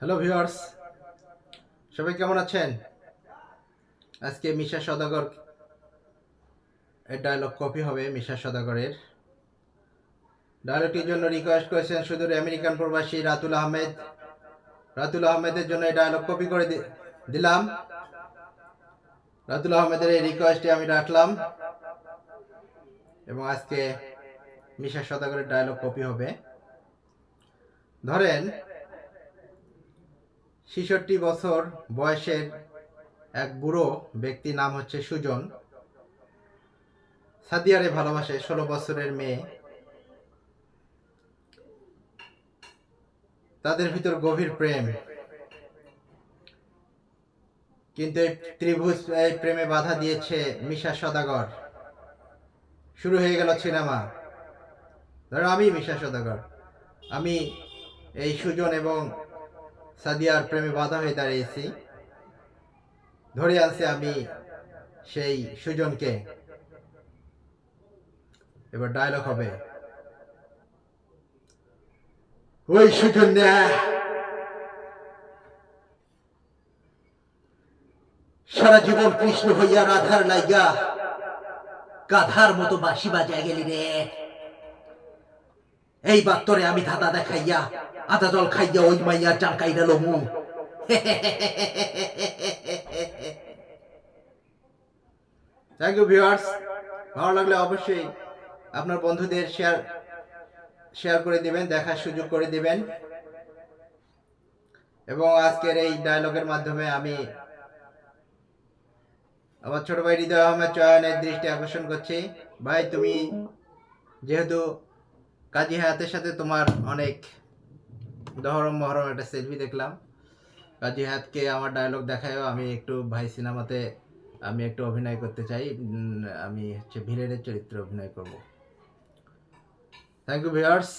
Hello viewers সবাই কেমন আছেন? আজকে মিশা সদাগর এর ডায়লগ কপি হবে, মিশা সদাগরের। ডায়লগটির জন্য রিকোয়েস্ট করেছেন সুদূর আমেরিকান প্রবাসী রাতুল আহমেদ। রাতুল আহমেদের জন্য এই ডায়লগ কপি করে দিলাম। রাতুল আহমেদের এই রিকোয়েস্টে আমি রাখলাম। এবং আজকে মিশা সদাগরের ডায়লগ কপি হবে। ধরেন ছেষট্টি বছর বয়সের এক বুড়ো ব্যক্তি নাম হচ্ছে সুজন। সাদিয়ারে ভালোবাসে, ষোলো বছরের মেয়ে। তাদের ভিতর গভীর প্রেম। কিন্তু এই ত্রিভুজ, এই প্রেমে বাধা দিয়েছে মিশা সদাগর। শুরু হয়ে গেল সিনেমা। ধরো আমি মিশা সদাগর। আমি এই সুজন এবং সাদিয়ার প্রেমে বাধা হয়ে দাঁড়িয়েছি। ধরে আনছে আমি সেই সুজনকে। এবার ডায়লগ হবে। ওই সুজন সারা জীবন কৃষ্ণ হইয়া রাধার লাইগা গাধার মতো বাঁশি বাজায় গেলি রে। এই বাত্তরে আমি ধাঁধা দেখাইয়া আধা জল খাইয়া ওই মাইয়া চাঙ্কাইরা লমু। থ্যাংক ইউ ভিউয়ার্স ভালো লাগলে অবশ্যই আপনার বন্ধুদের শেয়ার শেয়ার করে দিবেন, দেখার সুযোগ করে দিবেন। এবং আজকের এই ডায়লগের মাধ্যমে আমি আমার ছোট ভাই হৃদয় আহমেদ চয়নের দৃষ্টি আকর্ষণ করছি। ভাই, তুমি যেহেতু কাজী হায়াতের সাথে তোমার অনেক দহরম মহরম একটা সেলফি দেখলাম। কাজী হায়াতকে আমার ডায়লগ দেখায়ও আমি একটু ভাই সিনেমাতে আমি একটু অভিনয় করতে চাই। আমি হচ্ছে ভিলেনের চরিত্রে অভিনয় করব। Thank you viewers